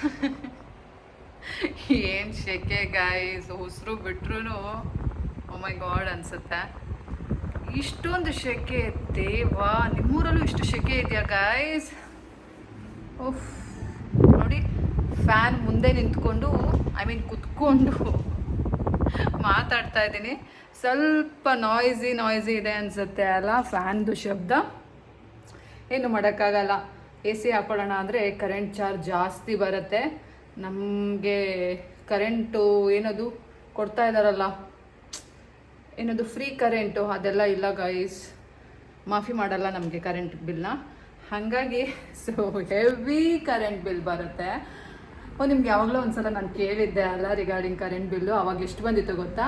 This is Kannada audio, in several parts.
ಏನು ಶೆಕೆ ಗಾಯ್ಸ್ ಉಸಿರು ಬಿಟ್ರು ಮೈ ಗಾಡ್ ಅನ್ಸುತ್ತೆ. ಇಷ್ಟೊಂದು ಶೆಕೆ ದೇವಾ ನಿಮ್ಮೂರಲ್ಲೂ ಇಷ್ಟು ಶೆಕೆ ಇದೆಯಾ ಗಾಯ್ಸ್ ಉಫ್, ನೋಡಿ ಫ್ಯಾನ್ ಮುಂದೆ ನಿಂತ್ಕೊಂಡು ಐ ಮೀನ್ ಕುತ್ಕೊಂಡು ಮಾತಾಡ್ತಾ ಇದ್ದೀನಿ. ಸ್ವಲ್ಪ ನಾಯ್ಸಿ ನಾಯ್ಸಿ ಇದೆ ಅನಿಸುತ್ತೆ ಅಲ್ಲ ಫ್ಯಾನ್ದು ಶಬ್ದ. ಏನು ಮಾಡೋಕ್ಕಾಗಲ್ಲ. ಎ ಸಿ ಹಾಕೊಳ್ಳೋಣ ಅಂದರೆ ಕರೆಂಟ್ ಚಾರ್ಜ್ ಜಾಸ್ತಿ ಬರುತ್ತೆ. ನಮಗೆ ಕರೆಂಟು ಏನದು ಕೊಡ್ತಾ ಇದ್ದಾರಲ್ಲ ಏನದು ಫ್ರೀ ಕರೆಂಟು ಅದೆಲ್ಲ ಇಲ್ಲ ಗೈಸ್ ಮಾಫಿ ಮಾಡಲ್ಲ ನಮಗೆ ಕರೆಂಟ್ ಬಿಲ್ನ ಹಾಗಾಗಿ ಸೊ ಹೆವಿ ಕರೆಂಟ್ ಬಿಲ್ ಬರುತ್ತೆ. ಓ, ನಿಮ್ಗೆ ಯಾವಾಗಲೂ ಒಂದ್ಸಲ ನಾನು ಕೇಳಿದ್ದೆ ಅಲ್ಲ ರಿಗಾರ್ಡಿಂಗ್ ಕರೆಂಟ್ ಬಿಲ್ಲು ಅವಾಗ ಎಷ್ಟು ಬಂದಿತ್ತು ಗೊತ್ತಾ?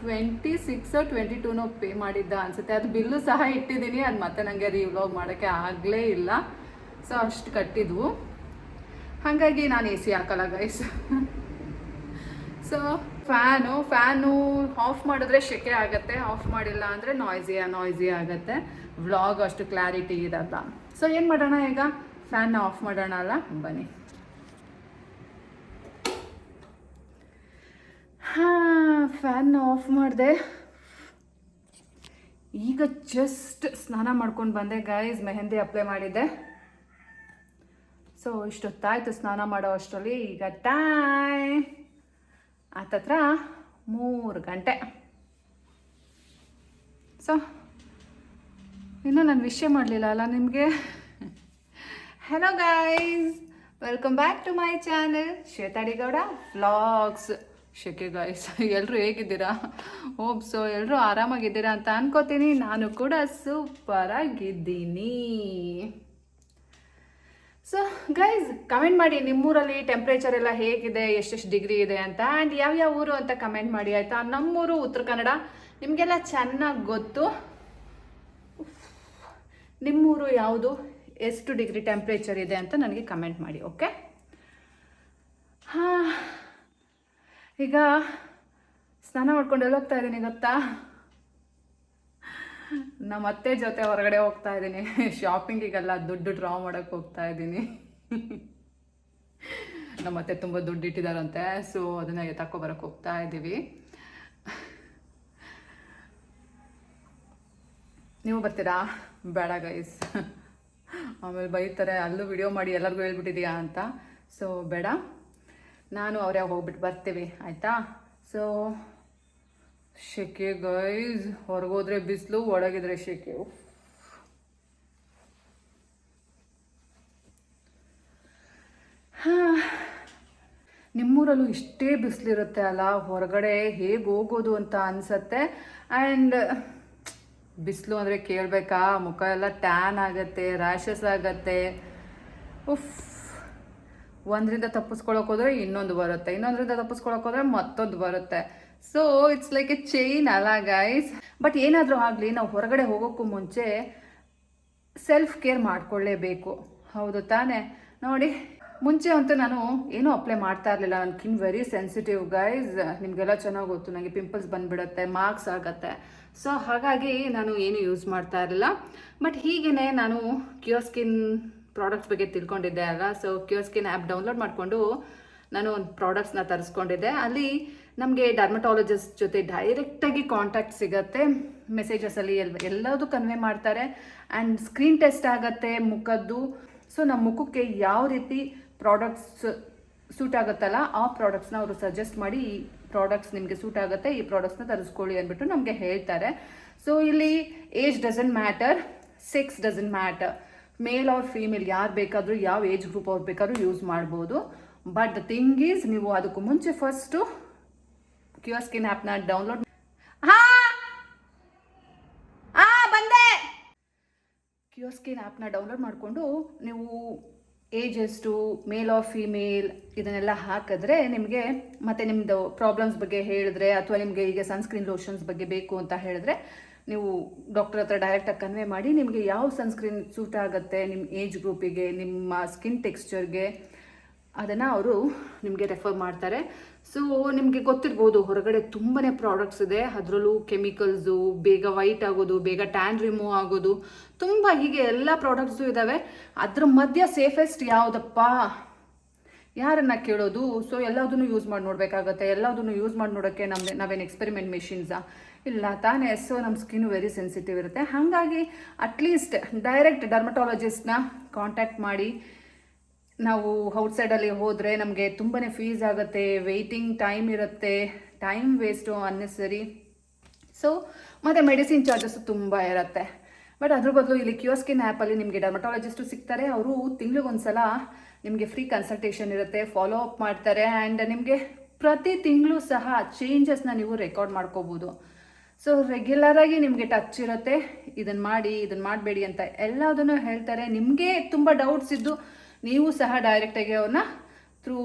ಟ್ವೆಂಟಿ ಸಿಕ್ಸ್ ಟ್ವೆಂಟಿ ಟೂನೋ ಪೇ ಮಾಡಿದ್ದ ಅನ್ಸುತ್ತೆ. ಅದು ಬಿಲ್ಲು ಸಹ ಇಟ್ಟಿದ್ದೀನಿ, ಅದು ಮತ್ತೆ ನನಗೆ ರೀವ್ಲಾಗ್ ಮಾಡೋಕ್ಕೆ ಆಗಲೇ ಇಲ್ಲ. ಸೊ ಅಷ್ಟು ಕಟ್ಟಿದ್ವು. ಹಾಗಾಗಿ ನಾನು ಎ ಸಿ ಹಾಕಲ್ಲ guys so fan fan off ಮಾಡಿದ್ರೆ ಶೆಕೆ ಆಗುತ್ತೆ ಆಫ್ ಮಾಡಿಲ್ಲ ಅಂದರೆ ನಾಯ್ಸಿ ನಾಯ್ಸಿ ಆಗುತ್ತೆ. ವ್ಲಾಗ್ ಅಷ್ಟು ಕ್ಲಾರಿಟಿ ಇರಲ್ಲ. ಸೊ ಏನು ಮಾಡೋಣ ಈಗ? ಫ್ಯಾನ್ನ ಆಫ್ ಮಾಡೋಣ ಅಲ್ಲ? ಬನ್ನಿ. ಹಾಂ ಫ್ಯಾನ್ನ ಆಫ್ ಮಾಡಿದೆ. ಈಗ ಜಸ್ಟ್ ಸ್ನಾನ ಮಾಡ್ಕೊಂಡು ಬಂದೆ ಗೈಸ್ ಮೆಹಂದಿ ಅಪ್ಲೈ ಮಾಡಿದ್ದೆ. ಸೊ ಇಷ್ಟೊತ್ತಾಯಿತು ಸ್ನಾನ ಮಾಡೋ ಅಷ್ಟರಲ್ಲಿ ಈಗ ಟೈ ಆತತ್ರ ಮೂರು ಗಂಟೆ. ಸೊ ಇನ್ನೂ ನಾನು ವಿಷಯ ಮಾಡಲಿಲ್ಲ ಅಲ್ಲ ನಿಮಗೆ? Hello guys welcome back to my channel Shwetha D Gowda vlogs ಶೆಕೆ ಗಾಯ್ಸ್ ಎಲ್ಲರೂ ಹೇಗಿದ್ದೀರಾ? ಸೊ ಎಲ್ಲರೂ ಆರಾಮಾಗಿದ್ದೀರಾ ಅಂತ ಅನ್ಕೋತೀನಿ. ನಾನು ಕೂಡ ಸೂಪರ್ ಆಗಿದ್ದೀನಿ. ಸೊ ಗೈಸ್ ಕಮೆಂಟ್ ಮಾಡಿ, ನಿಮ್ಮೂರಲ್ಲಿ ಟೆಂಪ್ರೇಚರ್ ಎಲ್ಲ ಹೇಗಿದೆ, ಎಷ್ಟೆಷ್ಟು ಡಿಗ್ರಿ ಇದೆ ಅಂತ? ಆ್ಯಂಡ್ ಯಾವ್ಯಾವ ಊರು ಅಂತ ಕಮೆಂಟ್ ಮಾಡಿ, ಆಯಿತಾ? ನಮ್ಮೂರು ಉತ್ತರ ಕನ್ನಡ. ನಿಮಗೆಲ್ಲ ಚೆನ್ನಾಗಿ ಗೊತ್ತು. ನಿಮ್ಮೂರು ಯಾವುದು? ಎಷ್ಟು ಡಿಗ್ರಿ ಟೆಂಪ್ರೇಚರ್ ಇದೆ ಅಂತ ನನಗೆ ಕಮೆಂಟ್ ಮಾಡಿ ಓಕೆ ಹಾಂ. ಈಗ ಸ್ನಾನ ಮಾಡ್ಕೊಂಡು ಎಲ್ಲೋಗ್ತಾ ಇದ್ದೀನಿ ಗೊತ್ತಾ? ನಮ್ಮ ಅತ್ತೆ ಜೊತೆ ಹೊರಗಡೆ ಹೋಗ್ತಾ ಇದ್ದೀನಿ. ಶಾಪಿಂಗಿಗೆಲ್ಲ ದುಡ್ಡು ಡ್ರಾ ಮಾಡೋಕ್ಕೆ ಹೋಗ್ತಾ ಇದ್ದೀನಿ. ನಮ್ಮ ಅತ್ತೆ ತುಂಬ ದುಡ್ಡು ಇಟ್ಟಿದಾರಂತೆ ಸೊ ಅದನ್ನು ತಗೊಬರಕ್ಕೆ ಹೋಗ್ತಾ ಇದ್ದೀವಿ. ನೀವು ಬರ್ತೀರಾ? ಬೇಡ ಗೈಸ್ ಆಮೇಲೆ ಬೈತಾರೆ, ಅಲ್ಲೂ ವಿಡಿಯೋ ಮಾಡಿ ಎಲ್ಲರಿಗೂ ಹೇಳ್ಬಿಟ್ಟಿದೀಯಾ ಅಂತ. ಸೊ ಬೇಡ. ನಾನು ಅವರೇ ಹೋಗ್ಬಿಟ್ಟು ಬರ್ತೀವಿ, ಆಯಿತಾ? ಸೊ ಶೆಕೆ ಗೈಸ್ ಹೊರಗೋದ್ರೆ ಬಿಸಿಲು, ಒಳಗಿದ್ರೆ ಶೆಕೆ. ನಿಮ್ಮೂರಲ್ಲೂ ಇಷ್ಟೇ ಬಿಸಿಲಿರುತ್ತೆ ಅಲ್ಲ? ಹೊರಗಡೆ ಹೇಗೆ ಹೋಗೋದು ಅಂತ ಅನಿಸುತ್ತೆ. ಆ್ಯಂಡ್ ಬಿಸಿಲು ಅಂದರೆ ಕೇಳಬೇಕಾ? ಮುಖ ಎಲ್ಲ ಟ್ಯಾನ್ ಆಗುತ್ತೆ ರ್ಯಾಷಸ್ ಆಗತ್ತೆ. ಉಫ್. ಒಂದರಿಂದ ತಪ್ಪಿಸ್ಕೊಳಕ್ಕೆ ಹೋದ್ರೆ ಇನ್ನೊಂದು ಬರುತ್ತೆ. ಇನ್ನೊಂದರಿಂದ ತಪ್ಪಿಸ್ಕೊಳಕ್ಕೆ ಮತ್ತೊಂದು ಬರುತ್ತೆ. So it's like a chain ಅಲ್ಲ ಗೈಸ್ ಬಟ್ ಏನಾದರೂ ಆಗಲಿ, ನಾವು ಹೊರಗಡೆ ಹೋಗೋಕ್ಕೂ ಮುಂಚೆ ಸೆಲ್ಫ್ ಕೇರ್ ಮಾಡ್ಕೊಳ್ಳೇಬೇಕು. ಹೌದು ತಾನೇ? ನೋಡಿ, ಮುಂಚೆ ಅಂತೂ ನಾನು ಏನೂ ಅಪ್ಲೈ ಮಾಡ್ತಾ ಇರಲಿಲ್ಲ. ನನ್ನ ಕಿನ್ ವೆರಿ ಸೆನ್ಸಿಟಿವ್ ಗೈಸ್ ನಿಮಗೆಲ್ಲ ಚೆನ್ನಾಗಿ ಗೊತ್ತು. ನನಗೆ ಪಿಂಪಲ್ಸ್ ಬಂದುಬಿಡುತ್ತೆ ಮಾರ್ಕ್ಸ್ ಆಗುತ್ತೆ. ಸೊ ಹಾಗಾಗಿ ನಾನು ಏನು ಯೂಸ್ ಮಾಡ್ತಾ ಇರಲಿಲ್ಲ. ಬಟ್ ಹೀಗೇ ನಾನು ಕ್ಯೂರ್ ಸ್ಕಿನ್ ಪ್ರಾಡಕ್ಟ್ಸ್ ಬಗ್ಗೆ ತಿಳ್ಕೊಂಡಿದ್ದೆ, ಅಲ್ಲ? So cure skin app download ಮಾಡಿಕೊಂಡು ನಾನು ಒಂದು ಪ್ರಾಡಕ್ಟ್ಸ್ನ ತರಿಸ್ಕೊಂಡಿದ್ದೆ. ಅಲ್ಲಿ ನಮಗೆ ಡರ್ಮಟಾಲಜಿಸ್ಟ್ ಜೊತೆ ಡೈರೆಕ್ಟಾಗಿ ಕಾಂಟ್ಯಾಕ್ಟ್ ಸಿಗತ್ತೆ. ಮೆಸೇಜಸಲ್ಲಿ ಎಲ್ ಎಲ್ಲದೂ ಕನ್ವೆ ಮಾಡ್ತಾರೆ. ಆ್ಯಂಡ್ ಸ್ಕ್ರೀನ್ ಟೆಸ್ಟ್ ಆಗುತ್ತೆ ಮುಖದ್ದು. ಸೊ ನಮ್ಮ ಮುಖಕ್ಕೆ ಯಾವ ರೀತಿ ಪ್ರಾಡಕ್ಟ್ಸ್ ಸೂಟ್ ಆಗುತ್ತಲ್ಲ, ಆ ಪ್ರಾಡಕ್ಟ್ಸ್ನ ಅವರು ಸಜೆಸ್ಟ್ ಮಾಡಿ ಈ ಪ್ರಾಡಕ್ಟ್ಸ್ ನಿಮಗೆ ಸೂಟ್ ಆಗುತ್ತೆ, ಈ ಪ್ರಾಡಕ್ಟ್ಸ್ನ ತರಿಸ್ಕೊಳ್ಳಿ ಅಂದ್ಬಿಟ್ಟು ನಮಗೆ ಹೇಳ್ತಾರೆ. ಸೊ ಇಲ್ಲಿ age doesn't matter sex doesn't matter male or female ಯಾರು ಬೇಕಾದರೂ, ಯಾವ ಏಜ್ ಗ್ರೂಪ್ ಅವ್ರು ಬೇಕಾದ್ರೂ ಯೂಸ್ ಮಾಡ್ಬೋದು. ಬಟ್ ದ ಥಿಂಗ್ ಈಸ್ ನೀವು ಅದಕ್ಕೂ ಮುಂಚೆ ಫಸ್ಟು ಕ್ಯೂರ್ ಸ್ಕಿನ್ ಆ್ಯಪ್ನ ಡೌನ್ಲೋಡ್ ಬಂದೆ ಕ್ಯೂರ್ ಸ್ಕಿನ್ ಆ್ಯಪ್ನ ಡೌನ್ಲೋಡ್ ಮಾಡಿಕೊಂಡು ನೀವು ಏಜ್ ಎಷ್ಟು ಮೇಲ್ ಆಫ್ ಫಿಮೇಲ್ ಇದನ್ನೆಲ್ಲ ಹಾಕಿದ್ರೆ ನಿಮಗೆ ಮತ್ತು ನಿಮ್ಮದು ಪ್ರಾಬ್ಲಮ್ಸ್ ಬಗ್ಗೆ ಹೇಳಿದ್ರೆ ಅಥವಾ ನಿಮಗೆ ಈಗ ಸನ್ಸ್ಕ್ರೀನ್ ಲೋಷನ್ಸ್ ಬಗ್ಗೆ ಬೇಕು ಅಂತ ಹೇಳಿದ್ರೆ ನೀವು ಡಾಕ್ಟರ್ ಹತ್ರ ಡೈರೆಕ್ಟಾಗಿ ಕನ್ವೆ ಮಾಡಿ ನಿಮಗೆ ಯಾವ ಸನ್ಸ್ಕ್ರೀನ್ ಸೂಟ್ ಆಗುತ್ತೆ ನಿಮ್ಮ ಏಜ್ ಗ್ರೂಪಿಗೆ ನಿಮ್ಮ ಸ್ಕಿನ್ ಟೆಕ್ಸ್ಚರ್ಗೆ ಅದನ್ನು ಅವರು ನಿಮಗೆ ರೆಫರ್ ಮಾಡ್ತಾರೆ. ಸೊ ನಿಮಗೆ ಗೊತ್ತಿರ್ಬೋದು, ಹೊರಗಡೆ ತುಂಬಾ ಪ್ರಾಡಕ್ಟ್ಸ್ ಇದೆ. ಅದರಲ್ಲೂ ಕೆಮಿಕಲ್ಸು ಬೇಗ ವೈಟ್ ಆಗೋದು, ಬೇಗ ಟ್ಯಾನ್ ರಿಮೂವ್ ಆಗೋದು, ತುಂಬ ಹೀಗೆ ಎಲ್ಲ ಪ್ರಾಡಕ್ಟ್ಸು ಇದ್ದಾವೆ ಅದ್ರ ಮಧ್ಯ ಸೇಫೆಸ್ಟ್ ಯಾವುದಪ್ಪ? ಯಾರನ್ನ ಕೇಳೋದು? ಸೊ ಎಲ್ಲದನ್ನು ಯೂಸ್ ಮಾಡಿ ನೋಡಬೇಕಾಗತ್ತೆ. ಎಲ್ಲದನ್ನು ಯೂಸ್ ಮಾಡಿ ನೋಡೋಕ್ಕೆ ನಮ್ಮ ನಾವೇನು ಎಕ್ಸ್ಪೆರಿಮೆಂಟ್ ಮೆಷಿನ್ಸಾ ಇಲ್ಲ, ತಾನೇ. ಸೊ ನಮ್ಮ ಸ್ಕಿನ್ ವೆರಿ ಸೆನ್ಸಿಟಿವ್ ಇರುತ್ತೆ. ಹಾಗಾಗಿ ಅಟ್ಲೀಸ್ಟ್ ಡೈರೆಕ್ಟ್ ಡರ್ಮಟಾಲಜಿಸ್ಟ್ನ ಕಾಂಟ್ಯಾಕ್ಟ್ ಮಾಡಿ ನಾವು ಔಟ್ಸೈಡಲ್ಲಿ ಹೋದರೆ ನಮಗೆ ತುಂಬಾ ಫೀಸ್ ಆಗುತ್ತೆ ವೆಯ್ಟಿಂಗ್ ಟೈಮ್ ಇರುತ್ತೆ ಟೈಮ್ ವೇಸ್ಟು ಅನ್ನೆಸರಿ ಸೊ ಮತ್ತು ಮೆಡಿಸಿನ್ ಚಾರ್ಜಸ್ ತುಂಬ ಇರುತ್ತೆ. ಬಟ್ ಅದ್ರ ಬದಲು ಇಲ್ಲಿ ಕ್ಯೂಸ್ಕಿನ್ ಆ್ಯಪಲ್ಲಿ ನಿಮಗೆ ಡರ್ಮಟಾಲಜಿಸ್ಟು ಸಿಗ್ತಾರೆ. ಅವರು ತಿಂಗಳಿಗೊಂದ್ಸಲ ನಿಮಗೆ ಫ್ರೀ ಕನ್ಸಲ್ಟೇಷನ್ ಇರುತ್ತೆ ಫಾಲೋ ಅಪ್ ಮಾಡ್ತಾರೆ ಆ್ಯಂಡ್ ನಿಮಗೆ ಪ್ರತಿ ತಿಂಗಳು ಸಹ ಚೇಂಜಸ್ನ ನೀವು ರೆಕಾರ್ಡ್ ಮಾಡ್ಕೋಬೋದು. ಸೊ ರೆಗ್ಯುಲರಾಗಿ ನಿಮಗೆ ಟಚ್ ಇರುತ್ತೆ. ಇದನ್ನು ಮಾಡಿ ಇದನ್ನು ಮಾಡಬೇಡಿ ಅಂತ ಎಲ್ಲದನ್ನು ಹೇಳ್ತಾರೆ. ನಿಮಗೆ ತುಂಬ ಡೌಟ್ಸ್ ಇದ್ದು ನೀವು ಸಹ ಡೈರೆಕ್ಟಾಗಿ ಅವ್ರನ್ನ through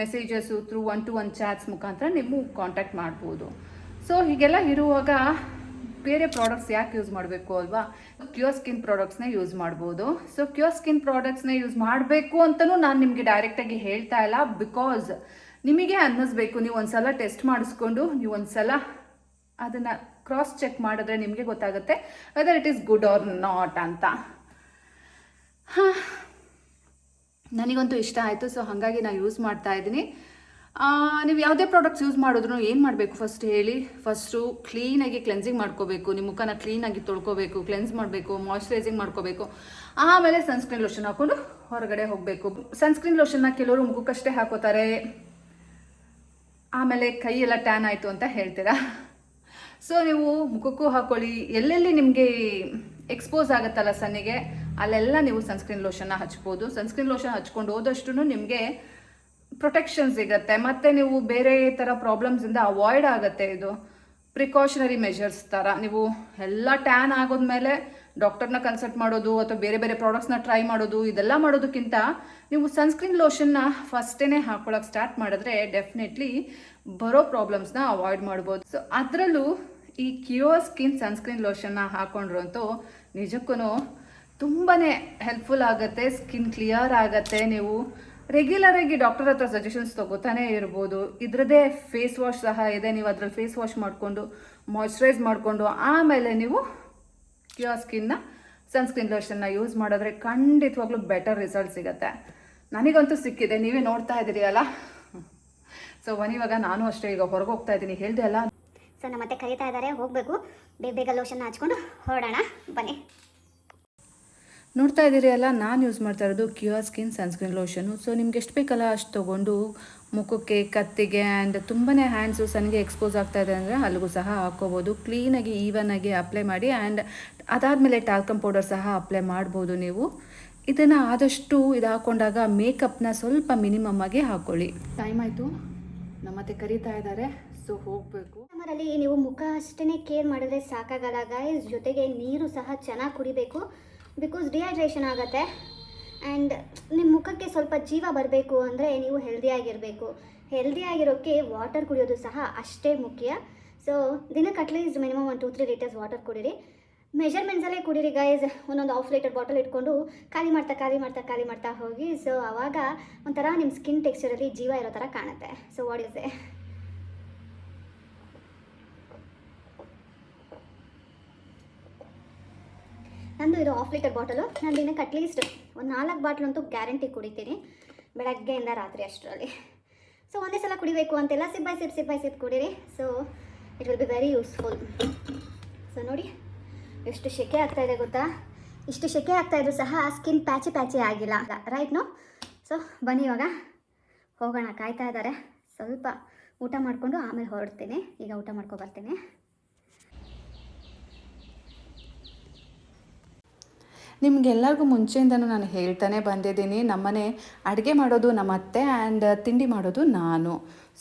messages through one to one chats ಮುಖಾಂತರ ನೀವು ಕಾಂಟ್ಯಾಕ್ಟ್ ಮಾಡ್ಬೋದು. ಸೊ ಹೀಗೆಲ್ಲ ಇರುವಾಗ ಬೇರೆ ಪ್ರಾಡಕ್ಟ್ಸ್ ಯಾಕೆ ಯೂಸ್ ಮಾಡಬೇಕು ಅಲ್ವಾ? ಕ್ಯೂರ್ ಸ್ಕಿನ್ ಪ್ರಾಡಕ್ಟ್ಸ್ನ ಯೂಸ್ ಮಾಡ್ಬೋದು. ಸೊ ಕ್ಯೂರ್ ಸ್ಕಿನ್ ಪ್ರಾಡಕ್ಟ್ಸ್ನ ಯೂಸ್ ಮಾಡಬೇಕು ಅಂತಲೂ ನಾನು ನಿಮಗೆ ಡೈರೆಕ್ಟಾಗಿ ಹೇಳ್ತಾ ಇಲ್ಲ ಬಿಕಾಸ್ ನಿಮಗೆ ಅನ್ನಿಸ್ಬೇಕು. ನೀವು ಒಂದು ಸಲ ಟೆಸ್ಟ್ ಮಾಡಿಸ್ಕೊಂಡು ನೀವು ಒಂದು ಸಲ ಅದನ್ನು ಕ್ರಾಸ್ ಚೆಕ್ ಮಾಡಿದ್ರೆ ನಿಮಗೆ ಗೊತ್ತಾಗುತ್ತೆ whether it is good or not ಅಂತ. ಹಾಂ ನನಗಂತೂ ಇಷ್ಟ ಆಯಿತು ಸೊ ಹಾಗಾಗಿ ನಾನು ಯೂಸ್ ಮಾಡ್ತಾ ಇದ್ದೀನಿ. ನೀವು ಯಾವುದೇ ಪ್ರಾಡಕ್ಟ್ಸ್ ಯೂಸ್ ಮಾಡಿದ್ರು ಏನು ಮಾಡಬೇಕು ಫಸ್ಟ್ ಹೇಳಿ? ಫಸ್ಟು ಕ್ಲೀನಾಗಿ ಕ್ಲೆನ್ಸಿಂಗ್ ಮಾಡ್ಕೋಬೇಕು ನಿಮ್ಮ ಮುಖನ ಕ್ಲೀನಾಗಿ ತೊಳ್ಕೋಬೇಕು ಕ್ಲೆನ್ಸ್ ಮಾಡಬೇಕು ಮಾಯ್ಶ್ಚರೈಸಿಂಗ್ ಮಾಡ್ಕೋಬೇಕು. ಆಮೇಲೆ ಸನ್ಸ್ಕ್ರೀನ್ ಲೋಷನ್ ಹಾಕ್ಕೊಂಡು ಹೊರಗಡೆ ಹೋಗಬೇಕು. ಸನ್ಸ್ಕ್ರೀನ್ ಲೋಷನ್ನ ಕೆಲವರು ಮುಖಕ್ಕಷ್ಟೇ ಹಾಕೋತಾರೆ. ಆಮೇಲೆ ಕೈ ಎಲ್ಲ ಟ್ಯಾನ್ ಆಯಿತು ಅಂತ ಹೇಳ್ತೀರಾ? ಸೊ ನೀವು ಮುಖಕ್ಕೂ ಹಾಕೊಳ್ಳಿ. ಎಲ್ಲೆಲ್ಲಿ ನಿಮಗೆ ಎಕ್ಸ್ಪೋಸ್ ಆಗುತ್ತಲ್ಲ ಸನ್ನಿಗೆ ಅಲ್ಲೆಲ್ಲ ನೀವು ಸನ್ಸ್ಕ್ರೀನ್ ಲೋಷನ್ನ ಹಚ್ಬೋದು. ಸನ್ಸ್ಕ್ರೀನ್ ಲೋಷನ್ ಹಚ್ಕೊಂಡು ಹೋದಷ್ಟು ನಿಮಗೆ ಪ್ರೊಟೆಕ್ಷನ್ ಸಿಗುತ್ತೆ ಮತ್ತು ನೀವು ಬೇರೆ ಥರ ಪ್ರಾಬ್ಲಮ್ಸಿಂದ ಅವಾಯ್ಡ್ ಆಗುತ್ತೆ ಇದು. ಪ್ರಿಕಾಷನರಿ ಮೆಷರ್ಸ್ ಥರ ನೀವು ಎಲ್ಲ ಟ್ಯಾನ್ ಆಗೋದ್ಮೇಲೆ ಡಾಕ್ಟರ್ನ ಕನ್ಸಲ್ಟ್ ಮಾಡೋದು ಅಥವಾ ಬೇರೆ ಬೇರೆ ಪ್ರಾಡಕ್ಟ್ಸ್ನ ಟ್ರೈ ಮಾಡೋದು, ಇದೆಲ್ಲ ಮಾಡೋದಕ್ಕಿಂತ ನೀವು ಸನ್ಸ್ಕ್ರೀನ್ ಲೋಷನ್ನ ಫಸ್ಟೇ ಹಾಕೊಳಕ್ಕೆ ಸ್ಟಾರ್ಟ್ ಮಾಡಿದ್ರೆ ಡೆಫಿನೆಟ್ಲಿ ಬರೋ ಪ್ರಾಬ್ಲಮ್ಸ್ನ ಅವಾಯ್ಡ್ ಮಾಡ್ಬೋದು. ಸೊ ಅದರಲ್ಲೂ ಈ ಕ್ಯೂರ್ ಸ್ಕಿನ್ ಸನ್ಸ್ಕ್ರೀನ್ ಲೋಷನ್ನ ಹಾಕೊಂಡ್ರಂತೂ ನಿಜಕ್ಕೂ ತುಂಬಾ ಹೆಲ್ಪ್ಫುಲ್ ಆಗುತ್ತೆ ಸ್ಕಿನ್ ಕ್ಲಿಯರ್ ಆಗುತ್ತೆ, ನೀವು ರೆಗ್ಯುಲರಾಗಿ ಡಾಕ್ಟರ್ ಹತ್ರ ಸಜೆಷನ್ಸ್ ತಗೋತಾನೆ ಇರ್ಬೋದು. ಇದರದೇ ಫೇಸ್ ವಾಶ್ ಸಹ ಇದೆ, ನೀವು ಅದ್ರಲ್ಲಿ ಫೇಸ್ ವಾಶ್ ಮಾಡಿಕೊಂಡು ಮಾಯ್ಶ್ಚರೈಸ್ ಮಾಡಿಕೊಂಡು, ಆಮೇಲೆ ನೀವು ಕ್ಯೂರ್ ಸ್ಕಿನ್ನ ಸನ್ಸ್ಕ್ರೀನ್ ಲೋಷನ್ನ ಯೂಸ್ ಮಾಡಿದ್ರೆ ಖಂಡಿತವಾಗ್ಲೂ ಬೆಟರ್ ರಿಸಲ್ಟ್ ಸಿಗುತ್ತೆ. ನನಗಂತೂ ಸಿಕ್ಕಿದೆ, ನೀವೇ ನೋಡ್ತಾ ಇದ್ದೀರಿ ಅಲ್ಲ? ಸೊ ಇವಾಗ ನಾನು ಅಷ್ಟೇ ಈಗ ಹೊರಗೆ ಹೋಗ್ತಾ ಇದ್ದೀನಿ. ಹೇಳಿದೆ ಅಲ್ಲ? ಸೊ ನಮ್ಮ ಮತ್ತೆ ಕರೀತಾ ಇದ್ದಾರೆ, ಹೋಗಬೇಕು. ಬೇಗ ಬೇಗ ಲೋಷನ್ನ ಹಚ್ಕೊಂಡು ಹೊರಡೋಣ. ಬನ್ನಿ. ನೋಡ್ತಾ ಇದ್ದೀರಿ ಅಲ್ಲ, ನಾನು ಯೂಸ್ ಮಾಡ್ತಾ ಇರೋದು cure skin sunscreen lotion so ನಿಮ್ಗೆ ಎಷ್ಟು ಬೇಕಲ್ಲ ಅಷ್ಟು ತೊಗೊಂಡು ಮುಖಕ್ಕೆ ಕತ್ತಿಗೆ ಆ್ಯಂಡ್ ತುಂಬಾ ಹ್ಯಾಂಡ್ಸು ಸನ್ಗೆ ಎಕ್ಸ್ಪೋಸ್ ಆಗ್ತಾ ಇದೆ ಅಂದರೆ ಅಲ್ಲಿಗೂ ಸಹ ಹಾಕ್ಕೋಬೋದು. ಕ್ಲೀನಾಗಿ ಆಗಿ ಅಪ್ಲೈ ಮಾಡಿ ಆ್ಯಂಡ್ ಅದಾದಮೇಲೆ ಟಾಲ್ಕಮ್ ಪೌಡರ್ ಸಹ ಅಪ್ಲೈ ಮಾಡ್ಬೋದು ನೀವು. ಇದನ್ನು ಆದಷ್ಟು ಇದು ಹಾಕ್ಕೊಂಡಾಗ ಮೇಕಪ್ನ ಸ್ವಲ್ಪ ಮಿನಿಮಮ್ ಆಗಿ ಹಾಕ್ಕೊಳ್ಳಿ ಟೈಮ್ ಆಯಿತು. ನಮ್ಮತ್ತೆ ಕರೀತಾ ಇದ್ದಾರೆ. ಸೊ ಹೋಗಬೇಕು. ಸಮ್ಮರಲ್ಲಿ ನೀವು ಮುಖ ಅಷ್ಟೇ ಕೇರ್ ಮಾಡಿದ್ರೆ ಸಾಕಾಗಲ್ಲ ಗಾಯ್ಸ್ ಜೊತೆಗೆ ನೀರು ಸಹ ಚೆನ್ನಾಗಿ ಕುಡಿಬೇಕು. ಬಿಕಾಸ್ ಡಿಹೈಡ್ರೇಷನ್ ಆಗುತ್ತೆ. ಆ್ಯಂಡ್ ನಿಮ್ಮ ಮುಖಕ್ಕೆ ಸ್ವಲ್ಪ ಜೀವ ಬರಬೇಕು ಅಂದರೆ ನೀವು ಹೆಲ್ದಿಯಾಗಿರಬೇಕು ಹೆಲ್ದಿಯಾಗಿರೋಕ್ಕೆ ವಾಟರ್ ಕುಡಿಯೋದು ಸಹ ಅಷ್ಟೇ ಮುಖ್ಯ. ಸೊ ದಿನಕ್ಕೆ ಅಟ್ಲೀಸ್ಟ್ ಮಿನಿಮಮ್ ಒಂದು ಟೂ ತ್ರೀ ಲೀಟರ್ಸ್ ವಾಟರ್ ಕುಡೀರಿ. ಮೆಷರ್ಮೆಂಟ್ಸಲ್ಲೇ ಕುಡೀರಿ ಗೈಸ್ ಒಂದೊಂದು ಹಾಫ್ ಲೀಟರ್ ಬಾಟಲ್ ಇಟ್ಕೊಂಡು ಖಾಲಿ ಮಾಡ್ತಾ ಖಾಲಿ ಮಾಡ್ತಾ ಖಾಲಿ ಮಾಡ್ತಾ ಹೋಗಿ. ಸೊ ಆವಾಗ ಒಂಥರ ನಿಮ್ಮ ಸ್ಕಿನ್ ಟೆಕ್ಸ್ಚರಲ್ಲಿ ಜೀವ ಇರೋ ಥರ ಕಾಣುತ್ತೆ. ಸೊ ವಾಟ್ ಇಸ್ ಎ ನಂದು ಇದು ಹಾಫ್ ಲೀಟರ್ ಬಾಟಲು ನಾನು ದಿನಕ್ಕೆ ಅಟ್ಲೀಸ್ಟ್ ಒಂದು ನಾಲ್ಕು ಬಾಟ್ಲ್ ಅಂತೂ ಗ್ಯಾರಂಟಿ ಕುಡಿತೀನಿ. ಬೆಳಗ್ಗೆಯಿಂದ ರಾತ್ರಿ ಅಷ್ಟರಲ್ಲಿ. ಸೊ ಒಂದೇ ಸಲ ಕುಡಿಬೇಕು ಅಂತೆಲ್ಲ sip by sip sip by sip ಕುಡೀರಿ. So it will be very useful so ನೋಡಿ, ಎಷ್ಟು ಶೆಕೆ ಆಗ್ತಾ ಇದೆ ಗೊತ್ತಾ? ಇಷ್ಟು ಶೆಕೆ ಆಗ್ತಾ ಇದ್ರು ಸಹ ಸ್ಕಿನ್ ಪ್ಯಾಚಿ ಪ್ಯಾಚಿ ಆಗಿಲ್ಲ. ರೈಟ್ ನೋ ಸೊ ಬನ್ನಿ ಇವಾಗ. ಹೋಗೋಣ, ಕಾಯ್ತಾ ಇದ್ದಾರೆ. ಸ್ವಲ್ಪ ಊಟ ಮಾಡಿಕೊಂಡು ಆಮೇಲೆ ಹೊರಡ್ತೀನಿ. ಈಗ ಊಟ ಮಾಡ್ಕೊ ನಿಮಗೆಲ್ಲರಿಗೂ ಮುಂಚೆಯಿಂದನೂ ನಾನು ಹೇಳ್ತಾನೆ ಬಂದಿದ್ದೀನಿ. ನಮ್ಮನೆ ಅಡುಗೆ ಮಾಡೋದು ನಮ್ಮ ಅತ್ತೆ ಆ್ಯಂಡ್ ತಿಂಡಿ ಮಾಡೋದು ನಾನು.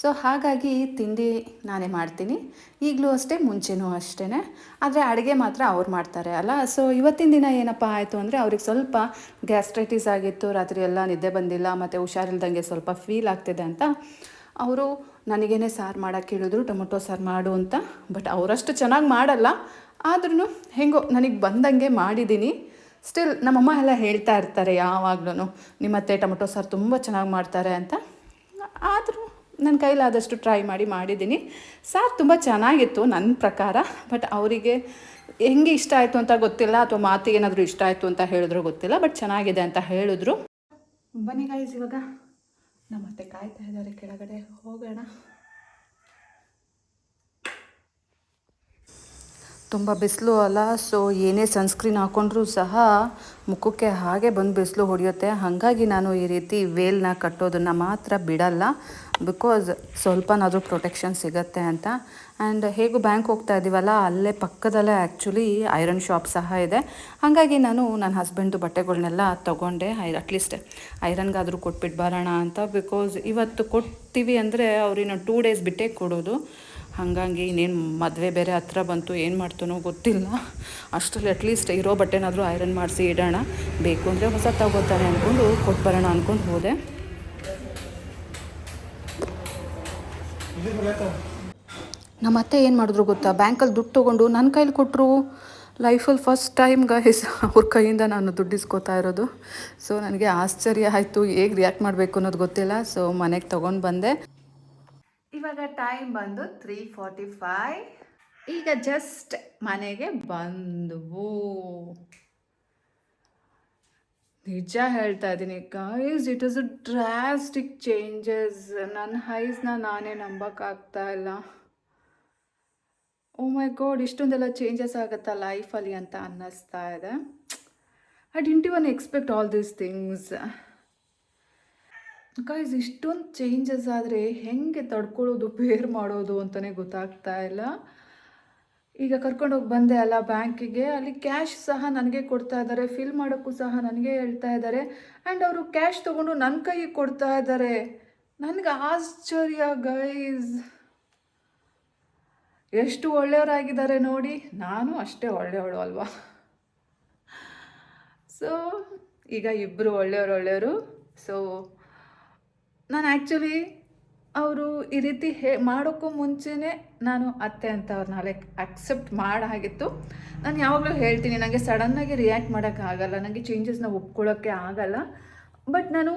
ಸೊ ಹಾಗಾಗಿ ತಿಂಡಿ ನಾನೇ ಮಾಡ್ತೀನಿ. ಈಗಲೂ ಅಷ್ಟೇ, ಮುಂಚೆನೂ ಅಷ್ಟೇ ಆದರೆ ಅಡುಗೆ ಮಾತ್ರ ಅವ್ರು ಮಾಡ್ತಾರೆ, ಅಲ್ಲ? ಸೊ ಇವತ್ತಿನ ದಿನ ಏನಪ್ಪ ಆಯಿತು ಅಂದರೆ ಅವ್ರಿಗೆ ಸ್ವಲ್ಪ ಗ್ಯಾಸ್ಟ್ರೈಟಿಸ್ ಆಗಿತ್ತು, ರಾತ್ರಿ ಎಲ್ಲ ನಿದ್ದೆ ಬಂದಿಲ್ಲ, ಮತ್ತು ಹುಷಾರಿಲ್ದಂಗೆ ಸ್ವಲ್ಪ ಫೀಲ್ ಆಗ್ತಿದೆ ಅಂತ. ಅವರು ನನಗೇನೆ ಸಾರು ಮಾಡೋಕ್ಕೆ ಹೇಳಿದ್ರು, ಟೊಮೊಟೊ ಸಾರು ಮಾಡು ಅಂತ. ಬಟ್ ಅವರಷ್ಟು ಚೆನ್ನಾಗಿ ಮಾಡಲ್ಲ. ಆದ್ರೂ ಹೆಂಗೋ, ನನಗೆ ಬಂದಂಗೆ ಮಾಡಿದ್ದೀನಿ. ಸ್ಟಿಲ್ ನಮ್ಮಮ್ಮ ಎಲ್ಲ ಹೇಳ್ತಾ ಇರ್ತಾರೆ ಯಾವಾಗ್ಲೂ ನಿಮ್ಮತ್ತೆ ಟೊಮೊಟೊ ಸಾರು ತುಂಬ ಚೆನ್ನಾಗಿ ಮಾಡ್ತಾರೆ ಅಂತ. ಆದರೂ ನನ್ನ ಕೈಲಾದಷ್ಟು ಟ್ರೈ ಮಾಡಿ ಮಾಡಿದ್ದೀನಿ. ಸಾರು ತುಂಬ ಚೆನ್ನಾಗಿತ್ತು ನನ್ನ ಪ್ರಕಾರ ಬಟ್ ಅವರಿಗೆ ಹೆಂಗೆ ಇಷ್ಟ ಆಯಿತು ಅಂತ ಗೊತ್ತಿಲ್ಲ, ಅಥವಾ ಮಾತಿಗೆ ಏನಾದರೂ ಇಷ್ಟ ಆಯಿತು ಅಂತ ಹೇಳಿದ್ರು ಗೊತ್ತಿಲ್ಲ ಬಟ್ ಚೆನ್ನಾಗಿದೆ ಅಂತ ಹೇಳಿದ್ರು. ಬನ್ನಿ ಗಾಯ್ಸ್ ಇವಾಗ ನಮ್ಮತ್ತೆ ಕಾಯ್ತಾ ಇದ್ದಾರೆ, ಕೆಳಗಡೆ ಹೋಗೋಣ. ತುಂಬ ಬಿಸಿಲು ಅಲ್ಲ ಸೊ ಏನೇ ಸನ್ಸ್ಕ್ರೀನ್ ಹಾಕ್ಕೊಂಡ್ರೂ ಸಹ ಮುಖಕ್ಕೆ ಹಾಗೆ ಬಂದು ಬಿಸಿಲು ಹೊಡೆಯುತ್ತೆ. ಹಾಗಾಗಿ ನಾನು ಈ ರೀತಿ ವೇಲ್ನ ಕಟ್ಟೋದನ್ನು ಮಾತ್ರ ಬಿಡಲ್ಲ. ಬಿಕಾಸ್ ಸ್ವಲ್ಪನಾದರೂ ಪ್ರೊಟೆಕ್ಷನ್ ಸಿಗತ್ತೆ ಅಂತ. ಆ್ಯಂಡ್ ಹೇಗೂ ಬ್ಯಾಂಕ್ ಹೋಗ್ತಾ ಇದ್ದೀವಲ್ಲ ಅಲ್ಲೇ ಪಕ್ಕದಲ್ಲೇ ಆ್ಯಕ್ಚುಲಿ ಐರನ್ ಶಾಪ್ ಸಹ ಇದೆ. ಹಾಗಾಗಿ ನಾನು ನನ್ನ ಹಸ್ಬೆಂಡು ಬಟ್ಟೆಗಳನ್ನೆಲ್ಲ ತೊಗೊಂಡೆ. ಐ ಅಟ್ಲೀಸ್ಟ್ ಐರನ್ಗಾದರೂ ಕೊಟ್ಬಿಟ್ಟು ಬರೋಣ ಅಂತ. ಬಿಕಾಸ್ ಇವತ್ತು ಕೊಡ್ತೀವಿ ಅಂದರೆ ಅವ್ರಿನ್ನು ಟೂ ಡೇಸ್ ಬಿಟ್ಟೇ ಕೊಡೋದು. ಹಾಗಾಗಿ ಇನ್ನೇನು ಮದುವೆ ಬೇರೆ ಹತ್ರ ಬಂತು ಏನು ಮಾಡ್ತಾನೋ ಗೊತ್ತಿಲ್ಲ. ಅಷ್ಟರಲ್ಲಿ ಅಟ್ಲೀಸ್ಟ್ ಇರೋ ಬಟ್ಟೆನಾದರೂ ಐರನ್ ಮಾಡಿಸಿ ಇಡೋಣ. ಬೇಕು ಅಂದರೆ ಹೊಸ ತಗೋತಾರೆ ಅಂದ್ಕೊಂಡು ಕೊಟ್ಟು ಬರೋಣ ಅಂದ್ಕೊಂಡು ಹೋದೆ. ನಮ್ಮ ಅತ್ತೆ ಏನು ಮಾಡಿದ್ರು ಗೊತ್ತಾ? ಬ್ಯಾಂಕಲ್ಲಿ ದುಡ್ಡು ತೊಗೊಂಡು ನನ್ನ ಕೈಲಿ ಕೊಟ್ಟರು ಲೈಫಲ್ಲಿ ಫಸ್ಟ್ ಟೈಮ್ ಗೈಸ್ ಅವ್ರ ಕೈಯಿಂದ ನಾನು ದುಡ್ಡು ಇಸ್ಕೋತಾ ಇರೋದು. ಸೊ ನನಗೆ ಆಶ್ಚರ್ಯ ಆಯಿತು. ಹೇಗೆ ರಿಯಾಕ್ಟ್ ಮಾಡಬೇಕು ಅನ್ನೋದು ಗೊತ್ತಿಲ್ಲ. ಸೊ ಮನೆಗೆ ತೊಗೊಂಡು ಬಂದೆ. ಇವಾಗ ಟೈಮ್ ಬಂದು ತ್ರೀ ಫಾರ್ಟಿ ಫೈವ್ ಈಗ ಜಸ್ಟ್ ಮನೆಗೆ ಬಂದವು. ನಿಜ ಹೇಳ್ತಾ ಇದ್ದೀನಿ guys it is a drastic changes ನನ್ನ ಹೈಸ್ನ ನಾನೇ ನಂಬೋಕ್ಕಾಗ್ತಾ ಇಲ್ಲ. ಓ ಮೈ ಗಾಡ್ ಇಷ್ಟೊಂದೆಲ್ಲ ಚೇಂಜಸ್ ಆಗುತ್ತಾ ಲೈಫಲ್ಲಿ ಅಂತ ಅನ್ನಿಸ್ತಾ ಇದೆ. I didn't even expect all these things guys ಇಷ್ಟೊಂದು ಚೇಂಜಸ್ ಆದರೆ ಹೆಂಗೆ ತಡ್ಕೊಳ್ಳೋದು ಬೇರ್ ಮಾಡೋದು ಅಂತಲೇ ಗೊತ್ತಾಗ್ತಾ ಇಲ್ಲ. ಈಗ ಕರ್ಕೊಂಡೋಗಿ ಬಂದೆ ಅಲ್ಲ ಬ್ಯಾಂಕಿಗೆ, ಅಲ್ಲಿ ಕ್ಯಾಶ್ ಸಹ ನನಗೆ ಕೊಡ್ತಾ ಇದ್ದಾರೆ ಫಿಲ್ ಮಾಡೋಕ್ಕೂ ಸಹ ನನಗೆ ಹೇಳ್ತಾ ಇದ್ದಾರೆ. ಆ್ಯಂಡ್ ಅವರು ಕ್ಯಾಶ್ ತೊಗೊಂಡು ನನ್ನ ಕೈಗೆ ಕೊಡ್ತಾ ಇದ್ದಾರೆ. ನನಗೆ ಆಶ್ಚರ್ಯ ಗೈಸ್ ಎಷ್ಟು ಒಳ್ಳೆಯವರಾಗಿದ್ದಾರೆ ನೋಡಿ, ನಾನು ಅಷ್ಟೇ ಒಳ್ಳೆಯವಳು ಅಲ್ವಾ? ಸೊ ಈಗ ಇಬ್ಬರು ಒಳ್ಳೆಯವರು ಒಳ್ಳೆಯವರು. ಸೊ ನಾನು ಆ್ಯಕ್ಚುಲಿ ಅವರು ಈ ರೀತಿ ಹೇ, ಮಾಡೋಕ್ಕೂ ಮುಂಚೆನೇ ನಾನು ಅತ್ತೆ ಅಂತ ಅವ್ರನ್ನ ಲೈಕ್ ಅಕ್ಸೆಪ್ಟ್ ಮಾಡಾಗಿತ್ತು. ನಾನು ಯಾವಾಗಲೂ ಹೇಳ್ತೀನಿ ನನಗೆ ಸಡನ್ನಾಗಿ ರಿಯಾಕ್ಟ್ ಮಾಡೋಕ್ಕಾಗಲ್ಲ ನನಗೆ ಚೇಂಜಸ್ನ ಒಪ್ಕೊಳ್ಳೋಕ್ಕೆ ಆಗಲ್ಲ. ಬಟ್ ನಾನು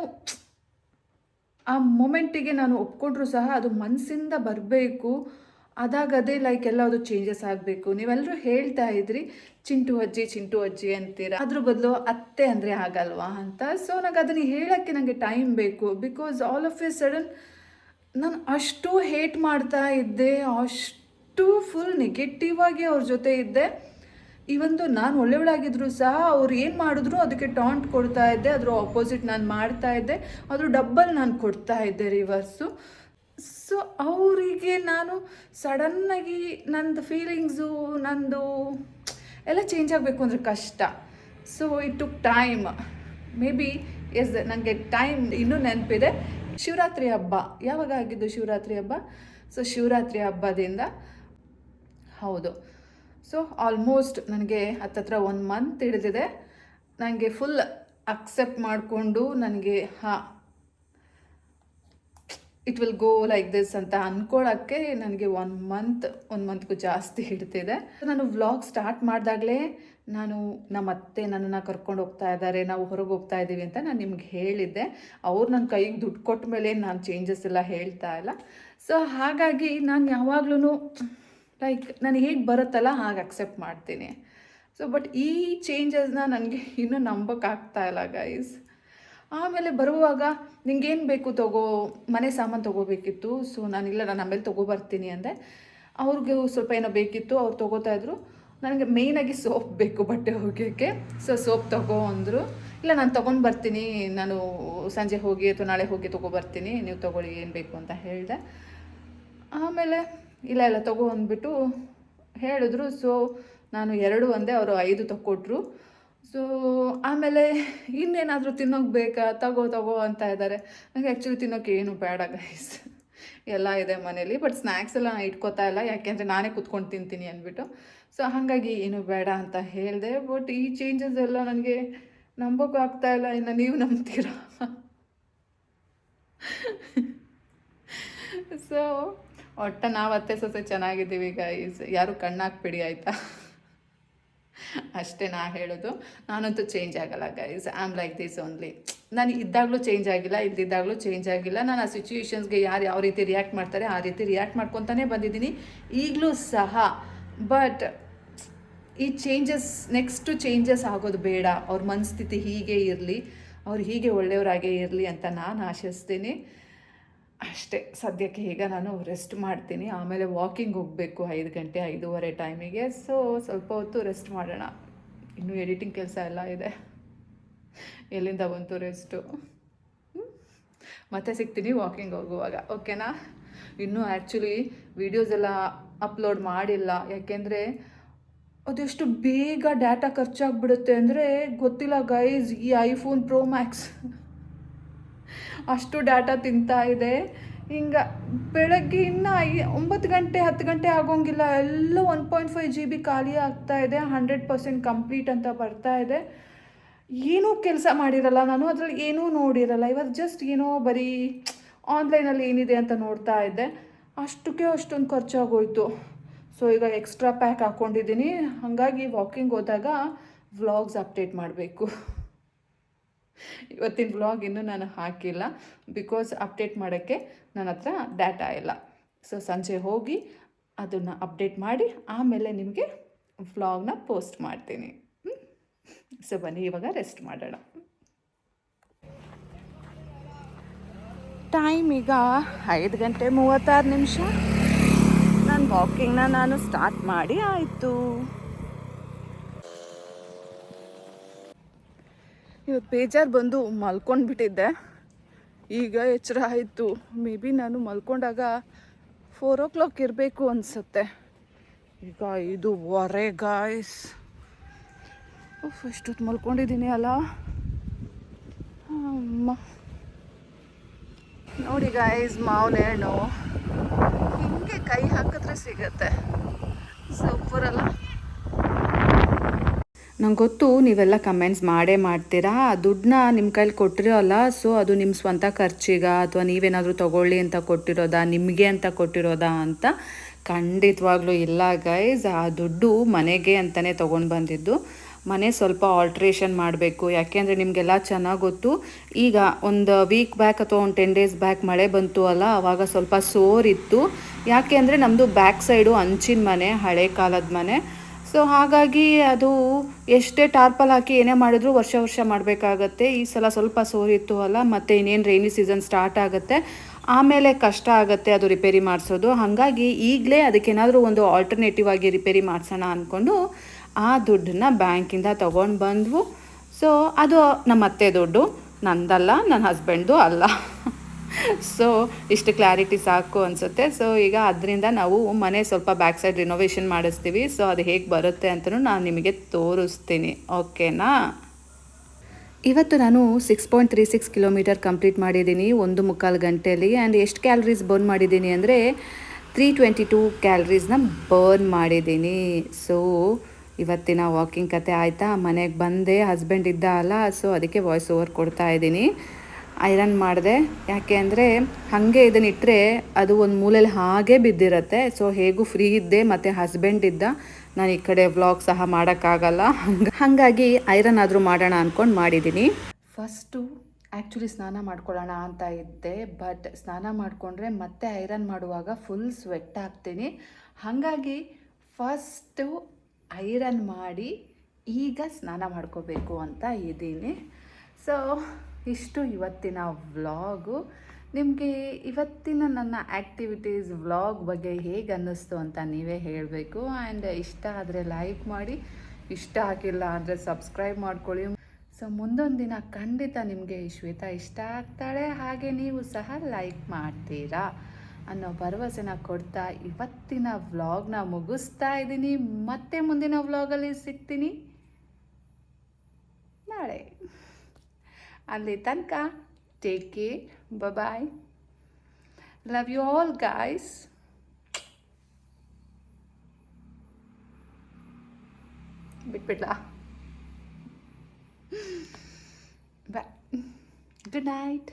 ಆ ಮೊಮೆಂಟಿಗೆ ನಾನು ಒಪ್ಕೊಂಡ್ರು ಸಹ ಅದು ಮನಸ್ಸಿಂದ ಬರಬೇಕು. ಅದಾಗದೇ ಲೈಕ್ ಎಲ್ಲ ಅದು ಚೇಂಜಸ್ ಆಗಬೇಕು. ನೀವೆಲ್ಲರೂ ಹೇಳ್ತಾ ಇದ್ರಿ, ಚಿಂಟು ಅಜ್ಜಿ ಚಿಂಟು ಅಜ್ಜಿ ಅಂತೀರ? ಅದ್ರ ಬದಲು ಅತ್ತೆ ಅಂದರೆ ಆಗಲ್ವಾ ಅಂತ. ಸೊ ನನಗೆ ಅದನ್ನು ಹೇಳೋಕ್ಕೆ ನನಗೆ ಟೈಮ್ ಬೇಕು. Because all of a sudden ನಾನು ಅಷ್ಟು ಹೇಟ್ ಮಾಡ್ತಾ ಇದ್ದೆ, ಅಷ್ಟು ಫುಲ್ ನೆಗೆಟಿವ್ ಆಗಿ ಅವ್ರ ಜೊತೆ ಇದ್ದೆ. ಇವೊಂದು ನಾನು ಒಳ್ಳೆಯವಳಾಗಿದ್ರು ಸಹ ಅವ್ರು ಏನು ಮಾಡಿದ್ರು ಅದಕ್ಕೆ ಟಾಂಟ್ ಕೊಡ್ತಾ ಇದ್ದೆ, ಅದ್ರ ಆಪೋಸಿಟ್ ನಾನು ಮಾಡ್ತಾ ಇದ್ದೆ. ಅದ್ರ ಡಬ್ಬಲ್ ನಾನು ಕೊಡ್ತಾ ಇದ್ದೆ ರಿವರ್ಸು ಸೊ ಅವರಿಗೆ ನಾನು ಸಡನ್ನಾಗಿ ನಂದು ಫೀಲಿಂಗ್ಸು ನಂದು ಎಲ್ಲ ಚೇಂಜ್ ಆಗಬೇಕು ಅಂದರೆ ಕಷ್ಟ. So it took time may be yes ನನಗೆ ಟೈಮ್ ಇನ್ನೂ ನೆನಪಿದೆ. ಶಿವರಾತ್ರಿ ಹಬ್ಬ. ಯಾವಾಗ ಆಗಿದ್ದು ಶಿವರಾತ್ರಿ ಹಬ್ಬ? ಸೊ ಶಿವರಾತ್ರಿ ಹಬ್ಬದಿಂದ. ಹೌದು. ಸೊ ಆಲ್ಮೋಸ್ಟ್ ನನಗೆ ಹತ್ತತ್ರ ಒಂದು ಮಂತ್ ಹಿಡಿದಿದೆ. ನನಗೆ ಫುಲ್ ಅಕ್ಸೆಪ್ಟ್ ಮಾಡಿಕೊಂಡು ನನಗೆ ಹಾಂ it will go like this ಅಂತ ಅಂದ್ಕೊಳ್ಳೋಕ್ಕೆ ನನಗೆ ಒನ್ ಮಂತ್ ಒಂದು ಮಂತ್ಗೂ ಜಾಸ್ತಿ ಹಿಡ್ತಿದೆ. ನಾನು ವ್ಲಾಗ್ ಸ್ಟಾರ್ಟ್ ಮಾಡಿದಾಗಲೇ ನಾನು ನಮ್ಮ ಅತ್ತೆ ನನ್ನನ್ನು ಕರ್ಕೊಂಡು ಹೋಗ್ತಾ ಇದ್ದಾರೆ, ನಾವು ಹೊರಗೆ ಹೋಗ್ತಾ ಇದ್ದೀವಿ ಅಂತ ನಾನು ನಿಮ್ಗೆ ಹೇಳಿದ್ದೆ. ಅವ್ರು ನನ್ನ ಕೈಗೆ ದುಡ್ಡು ಕೊಟ್ಟ ಮೇಲೆ ನಾನು ಚೇಂಜಸ್ ಎಲ್ಲ ಹೇಳ್ತಾ ಇಲ್ಲ. ಸೊ ಹಾಗಾಗಿ ನಾನು ಯಾವಾಗ್ಲೂ ಲೈಕ್ ನಾನು ಹೇಗೆ ಬರುತ್ತಲ್ಲ ಹಾಗೆ ಅಕ್ಸೆಪ್ಟ್ ಮಾಡ್ತೀನಿ. ಸೊ ಬಟ್ ಈ ಚೇಂಜಸ್ನ ನನಗೆ ಇನ್ನೂ ನಂಬೋಕ್ಕಾಗ್ತಾ ಇಲ್ಲ ಗೈಸ್ ಆಮೇಲೆ ಬರುವಾಗ ನಿಂಗೇನು ಬೇಕು ತಗೋ, ಮನೆ ಸಾಮಾನು ತೊಗೋಬೇಕಿತ್ತು. ಸೊ ನಾನಿಲ್ಲ, ನಾನು ಆಮೇಲೆ ತೊಗೊಬರ್ತೀನಿ ಅಂದೆ. ಅವ್ರಿಗೆ ಸ್ವಲ್ಪ ಏನೋ ಬೇಕಿತ್ತು, ಅವ್ರು ತೊಗೋತಾ ಇದ್ರು. ನನಗೆ ಮೇಯ್ನಾಗಿ ಸೋಪ್ ಬೇಕು ಬಟ್ಟೆ ಒಗೆಯೋಕ್ಕೆ ಸೊ ಸೋಪ್ ತಗೋ ಅಂದರು. ಇಲ್ಲ, ನಾನು ತೊಗೊಂಡು ಬರ್ತೀನಿ. ನಾನು ಸಂಜೆ ಹೋಗಿ ಅಥವಾ ನಾಳೆ ಹೋಗಿ ತೊಗೊಬರ್ತೀನಿ. ನೀವು ತೊಗೊಳ್ಳಿ, ಏನು ಬೇಕು ಅಂತ ಹೇಳಿದೆ. ಆಮೇಲೆ, ಇಲ್ಲ ಇಲ್ಲ, ತಗೋ ಅಂದ್ಬಿಟ್ಟು ಹೇಳಿದ್ರು. ಸೊ ನಾನು ಎರಡು ಒಂದೇ ಅವರು ಐದು ತಗೊಟ್ರು ಸೊ ಆಮೇಲೆ ಇನ್ನೇನಾದರೂ ತಿನ್ನೋಕೆ ಬೇಕಾ? ತಗೋ ತಗೋ ಅಂತ ಇದ್ದಾರೆ ನನಗೆ ಆ್ಯಕ್ಚುಲಿ ತಿನ್ನೋಕೆ ಏನು ಬೇಡ ಗೈಸ್ ಎಲ್ಲ ಇದೆ ಮನೇಲಿ ಬಟ್ ಸ್ನ್ಯಾಕ್ಸ್ ಎಲ್ಲ ಇಟ್ಕೋತಾ ಇಲ್ಲ. ಯಾಕೆಂದರೆ ನಾನೇ ಕುತ್ಕೊಂಡು ತಿಂತೀನಿ ಅಂದ್ಬಿಟ್ಟು. ಸೊ ಹಾಗಾಗಿ ಏನು ಬೇಡ ಅಂತ ಹೇಳಿದೆ ಬಟ್ ಈ ಚೇಂಜಸ್ ಎಲ್ಲ ನನಗೆ ನಂಬೋಕ್ಕೂ ಆಗ್ತಾ ಇಲ್ಲ. ಇನ್ನು ನೀವು ನಂಬ್ತೀರಾ? ಸೊ ಒಟ್ಟ ನಾವು ಅತ್ತೆ, ಸೊಸೆ ಚೆನ್ನಾಗಿದ್ದೀವಿ ಗೈಸ್ ಯಾರು ಕಣ್ಣಾಕ್ಬಿಡಿ ಆಯಿತಾ? ಅಷ್ಟೇ ನಾ ಹೇಳೋದು. ನಾನಂತೂ ಚೇಂಜ್ ಆಗಲ್ಲ guys I am like this only ನಾನು ಇದ್ದಾಗಲೂ ಚೇಂಜ್ ಆಗಿಲ್ಲ ಇದ್ದಿದ್ದಾಗಲೂ ಚೇಂಜ್ ಆಗಿಲ್ಲ. ನಾನು ಆ ಸಿಚುವೇಶನ್ಸ್ಗೆ ಯಾರು ಯಾವ ರೀತಿ ರಿಯಾಕ್ಟ್ ಮಾಡ್ತಾರೆ, ಆ ರೀತಿ ರಿಯಾಕ್ಟ್ ಮಾಡ್ಕೊತಾನೆ ಬಂದಿದ್ದೀನಿ. ಈಗಲೂ ಸಹ. ಬಟ್ ಈ ಚೇಂಜಸ್ ನೆಕ್ಸ್ಟು ಚೇಂಜಸ್ ಆಗೋದು ಬೇಡ. ಅವ್ರ ಮನಸ್ಥಿತಿ ಹೀಗೆ ಇರಲಿ. ಅವ್ರು ಹೀಗೆ ಒಳ್ಳೆಯವರಾಗೇ ಇರಲಿ ಅಂತ ನಾನು ಆಶಿಸ್ತೀನಿ. ಅಷ್ಟೇ. ಸದ್ಯಕ್ಕೆ ಈಗ ನಾನು ರೆಸ್ಟ್ ಮಾಡ್ತೀನಿ. ಆಮೇಲೆ ವಾಕಿಂಗ್ ಹೋಗಬೇಕು ಐದು ಗಂಟೆ, ಐದೂವರೆ ಟೈಮಿಗೆ ಸೊ ಸ್ವಲ್ಪ ಹೊತ್ತು ರೆಸ್ಟ್ ಮಾಡೋಣ. ಇನ್ನೂ ಎಡಿಟಿಂಗ್ ಕೆಲಸ ಎಲ್ಲ ಇದೆ. ಎಲ್ಲಿಂದ ಬಂತು ರೆಸ್ಟು ಮತ್ತೆ ಸಿಗ್ತೀನಿ ವಾಕಿಂಗ್ ಹೋಗುವಾಗ. ಓಕೆನಾ ಇನ್ನೂ ಆ್ಯಕ್ಚುಲಿ ವೀಡಿಯೋಸ್ ಎಲ್ಲ ಅಪ್ಲೋಡ್ ಮಾಡಿಲ್ಲ. ಯಾಕೆಂದರೆ ಅದೆಷ್ಟು ಬೇಗ ಡಾಟಾ ಖರ್ಚಾಗ್ಬಿಡುತ್ತೆ ಅಂದರೆ ಗೊತ್ತಿಲ್ಲ ಗೈಸ್ ಈ ಐಫೋನ್ ಪ್ರೋ ಮ್ಯಾಕ್ಸ್ ಅಷ್ಟು ಡಾಟಾ ತಿಂತಾ ಇದೆ. ಹಿಂಗೆ ಬೆಳಗ್ಗೆ ಇನ್ನು ಒಂಬತ್ತು ಗಂಟೆ, ಹತ್ತು ಗಂಟೆ ಆಗೋಂಗಿಲ್ಲ. ಎಲ್ಲ one point five G B ಖಾಲಿ ಆಗ್ತಾ ಇದೆ. ಹಂಡ್ರೆಡ್ ಪರ್ಸೆಂಟ್ ಕಂಪ್ಲೀಟ್ ಅಂತ ಬರ್ತಾ ಇದೆ. ಏನೂ ಕೆಲಸ ಮಾಡಿರಲ್ಲ ನಾನು. ಅದರಲ್ಲಿ ಏನೂ ನೋಡಿರಲ್ಲ. ಇವತ್ತು ಜಸ್ಟ್ ಏನೋ ಬರೀ ಆನ್ಲೈನಲ್ಲಿ ಏನಿದೆ ಅಂತ ನೋಡ್ತಾ ಇದ್ದೆ. ಅಷ್ಟಕ್ಕೆ ಅಷ್ಟೊಂದು ಖರ್ಚಾಗೋಯ್ತು. ಸೊ ಈಗ ಎಕ್ಸ್ಟ್ರಾ ಪ್ಯಾಕ್ ಹಾಕ್ಕೊಂಡಿದ್ದೀನಿ ಹಾಗಾಗಿ ವಾಕಿಂಗ್ ಹೋದಾಗ ವ್ಲಾಗ್ಸ್ ಅಪ್ಡೇಟ್ ಮಾಡಬೇಕು. ಇವತ್ತಿನ ವ್ಲಾಗ್ ಇನ್ನೂ ನಾನು ಹಾಕಿಲ್ಲ ಬಿಕಾಸ್ ಅಪ್ಡೇಟ್ ಮಾಡೋಕ್ಕೆ ನನ್ನ ಹತ್ರ ಡಾಟಾ ಇಲ್ಲ. ಸೊ ಸಂಜೆ ಹೋಗಿ ಅದನ್ನು ಅಪ್ಡೇಟ್ ಮಾಡಿ ಆಮೇಲೆ ನಿಮಗೆ ವ್ಲಾಗ್ನ ಪೋಸ್ಟ್ ಮಾಡ್ತೀನಿ. ಸೊ ಬನ್ನಿ, ಇವಾಗ ರೆಸ್ಟ್ ಮಾಡೋಣ. ಟೈಮ್ ಈಗ ಐದು ಗಂಟೆ ಮೂವತ್ತಾರು ನಿಮಿಷ. ನಾನು ವಾಕಿಂಗ್ನ ನಾನು ಸ್ಟಾರ್ಟ್ ಮಾಡಿ ಆಯಿತು. ಇವತ್ತು ಬೇಜಾರು ಬಂದು ಮಲ್ಕೊಂಡ್ಬಿಟ್ಟಿದ್ದೆ. ಈಗ ಎಚ್ಚರ ಆಯಿತು. ಮೇ ಬಿ ನಾನು ಮಲ್ಕೊಂಡಾಗ ಫೋರ್ ಓ ಕ್ಲಾಕ್ ಇರಬೇಕು ಅನಿಸುತ್ತೆ. ಈಗ ಇದು ಒರೆ ಗಾಯ್ಸ್ ಫಸ್ಟ್ ಎಷ್ಟೊತ್ತು ಮಲ್ಕೊಂಡಿದ್ದೀನಿ ಅಲ್ಲ? ಅಮ್ಮ. ನೋಡಿ ಗಾಯ್ಸ್ ಮಾವಿನ ಹಣ್ಣು. ಹಿಂಗೆ ಕೈ ಹಾಕಿದ್ರೆ ಸಿಗತ್ತೆ. ಅಲ್ಲ? ನಂಗೆ ಗೊತ್ತು ನೀವೆಲ್ಲ ಕಮೆಂಟ್ಸ್ ಮಾಡೇ ಮಾಡ್ತೀರಾ? ದುಡ್ಡನ್ನ ನಿಮ್ಮ ಕೈಲಿ ಕೊಟ್ಟಿರೋ ಅಲ್ಲ ಸೊ ಅದು ನಿಮ್ಮ ಸ್ವಂತ ಖರ್ಚಿಗ ಅಥವಾ ನೀವೇನಾದರೂ ತಗೊಳ್ಳಿ ಅಂತ ಕೊಟ್ಟಿರೋದಾ, ನಿಮಗೆ ಅಂತ ಕೊಟ್ಟಿರೋದಾ ಅಂತ ಖಂಡಿತವಾಗ್ಲೂ ಇಲ್ಲ ಗೈಸ್ ಆ ದುಡ್ಡು ಮನೆಗೆ ಅಂತಲೇ ತೊಗೊಂಡು ಬಂದಿದ್ದು. ಮನೆ ಸ್ವಲ್ಪ ಆಲ್ಟ್ರೇಷನ್ ಮಾಡಬೇಕು. ಯಾಕೆಂದರೆ ನಿಮಗೆಲ್ಲ ಚೆನ್ನಾಗಿ ಗೊತ್ತು, ಈಗ ಒಂದು ವೀಕ್ ಬ್ಯಾಕ್ ಅಥವಾ ಒಂದು ಟೆನ್ ಡೇಸ್ ಬ್ಯಾಕ್ ಮಳೆ ಬಂತು ಅಲ್ಲ ಆವಾಗ ಸ್ವಲ್ಪ ಸೋರಿತ್ತು. ಯಾಕೆ ಅಂದರೆ ನಮ್ಮದು ಬ್ಯಾಕ್ ಸೈಡು ಹಂಚಿನ ಮನೆ, ಹಳೆ ಕಾಲದ ಮನೆ. ಸೊ ಹಾಗಾಗಿ ಅದು ಎಷ್ಟೇ ಟಾರ್ಪಲ್ ಹಾಕಿ ಏನೇ ಮಾಡಿದ್ರು ವರ್ಷ ವರ್ಷ ಮಾಡಬೇಕಾಗತ್ತೆ. ಈ ಸಲ ಸ್ವಲ್ಪ ಸೋರಿತ್ತು ಅಲ್ಲ, ಮತ್ತು ಇನ್ನೇನು ರೈನಿ ಸೀಸನ್ ಸ್ಟಾರ್ಟ್ ಆಗುತ್ತೆ. ಆಮೇಲೆ ಕಷ್ಟ ಆಗುತ್ತೆ ಅದು ರಿಪೇರಿ ಮಾಡಿಸೋದು. ಹಾಗಾಗಿ ಈಗಲೇ ಅದಕ್ಕೇನಾದರೂ ಒಂದು ಆಲ್ಟರ್ನೇಟಿವ್ ಆಗಿ ರಿಪೇರಿ ಮಾಡಿಸೋಣ ಅಂದ್ಕೊಂಡು ಆ ದುಡ್ಡನ್ನ ಬ್ಯಾಂಕಿಂದ ತೊಗೊಂಡು ಬಂದ್ವು. ಸೊ ಅದು ನಮ್ಮ ಅತ್ತೆ ದುಡ್ಡು. ನಂದಲ್ಲ ನನ್ನ ಹಸ್ಬೆಂಡ್ದು ಅಲ್ಲ. ಸೊ ಇಷ್ಟು ಕ್ಲಾರಿಟಿ ಸಾಕು ಅನಿಸುತ್ತೆ. ಸೊ ಈಗ ಅದರಿಂದ ನಾವು ಮನೆ ಸ್ವಲ್ಪ ಬ್ಯಾಕ್ ಸೈಡ್ ರಿನೋವೇಷನ್ ಮಾಡಿಸ್ತೀವಿ. ಸೊ ಅದು ಹೇಗೆ ಬರುತ್ತೆ ಅಂತಲೂ ನಾನು ನಿಮಗೆ ತೋರಿಸ್ತೀನಿ. ಓಕೆನಾ ಇವತ್ತು ನಾನು six point three six kilometre complete ಮಾಡಿದ್ದೀನಿ ಒಂದು ಮುಕ್ಕಾಲು ಗಂಟೆಯಲ್ಲಿ ಆ್ಯಂಡ್ ಎಷ್ಟು ಕ್ಯಾಲ್ರೀಸ್ ಬರ್ನ್ ಮಾಡಿದ್ದೀನಿ ಅಂದರೆ ತ್ರೀ ಟ್ವೆಂಟಿ ಟೂ ಕ್ಯಾಲ್ರೀಸ್ನ ಬರ್ನ್ ಮಾಡಿದ್ದೀನಿ. ಸೊ ಇವತ್ತಿನ ವಾಕಿಂಗ್ ಕತೆ ಆಯಿತಾ? ಮನೆಗೆ ಬಂದೆ ಹಸ್ಬೆಂಡ್ ಇದ್ದ ಅಲ್ಲ ಸೊ ಅದಕ್ಕೆ ವಾಯ್ಸ್ ಓವರ್ ಕೊಡ್ತಾ ಇದ್ದೀನಿ. ಐರನ್ ಮಾಡಿದೆ. ಯಾಕೆ ಅಂದರೆ ಹಾಗೆ ಇದನ್ನಿಟ್ಟರೆ ಅದು ಒಂದು ಮೂಲೆಯಲ್ಲಿ ಹಾಗೆ ಬಿದ್ದಿರತ್ತೆ. ಸೊ ಹೇಗೂ ಫ್ರೀ ಇದ್ದೆ, ಮತ್ತು ಹಸ್ಬೆಂಡ್ ಇದ್ದ. ನಾನು ಈ ಕಡೆ ವ್ಲಾಗ್ ಸಹ ಮಾಡೋಕ್ಕಾಗಲ್ಲ. ಹಂಗೆ, ಹಾಗಾಗಿ ಐರನ್ ಆದರೂ ಮಾಡೋಣ ಅಂದ್ಕೊಂಡು ಮಾಡಿದ್ದೀನಿ ಫಸ್ಟು ಆ್ಯಕ್ಚುಲಿ ಸ್ನಾನ ಮಾಡ್ಕೊಳ್ಳೋಣ ಅಂತ ಇದ್ದೆ. ಬಟ್ ಸ್ನಾನ ಮಾಡಿಕೊಂಡ್ರೆ ಮತ್ತೆ ಐರನ್ ಮಾಡುವಾಗ ಫುಲ್ ಸ್ವೆಟ್ ಆಗ್ತೀನಿ ಹಾಗಾಗಿ ಫಸ್ಟು ಐರನ್ ಮಾಡಿ ಈಗ ಸ್ನಾನ ಮಾಡ್ಕೋಬೇಕು ಅಂತ ಇದ್ದೀನಿ. ಸೊ ಇಷ್ಟು ಇವತ್ತಿನ ವ್ಲಾಗು. ನಿಮಗೆ ಇವತ್ತಿನ ನನ್ನ ಆ್ಯಕ್ಟಿವಿಟೀಸ್ ವ್ಲಾಗ್ ಬಗ್ಗೆ ಹೇಗೆ ಅನ್ನಿಸ್ತು ಅಂತ ನೀವೇ ಹೇಳಬೇಕು. ಆ್ಯಂಡ್ ಇಷ್ಟ ಆದರೆ ಲೈಕ್ ಮಾಡಿ, ಇಷ್ಟ ಆಗಿಲ್ಲ ಅಂದರೆ ಸಬ್ಸ್ಕ್ರೈಬ್ ಮಾಡ್ಕೊಳ್ಳಿ. ಸೊ ಮುಂದೊಂದು ದಿನ ಖಂಡಿತ ನಿಮಗೆ ಶ್ವೇತಾ ಇಷ್ಟ ಆಗ್ತಾಳೆ. ಹಾಗೆ ನೀವು ಸಹ ಲೈಕ್ ಮಾಡ್ತೀರಾ ಅನ್ನೋ ಭರವಸೆನ ಕೊಡ್ತಾ ಇವತ್ತಿನ ವ್ಲಾಗ್ನ ಮುಗಿಸ್ತಾ ಇದ್ದೀನಿ. ಮತ್ತೆ ಮುಂದಿನ ವ್ಲಾಗಲ್ಲಿ ಸಿಗ್ತೀನಿ. ನಾಳೆ. ಅಲ್ಲಿ ತನಕ take care bye love you all guys ಬಿಟ್ಬಿಡ್ಲಾ bye good night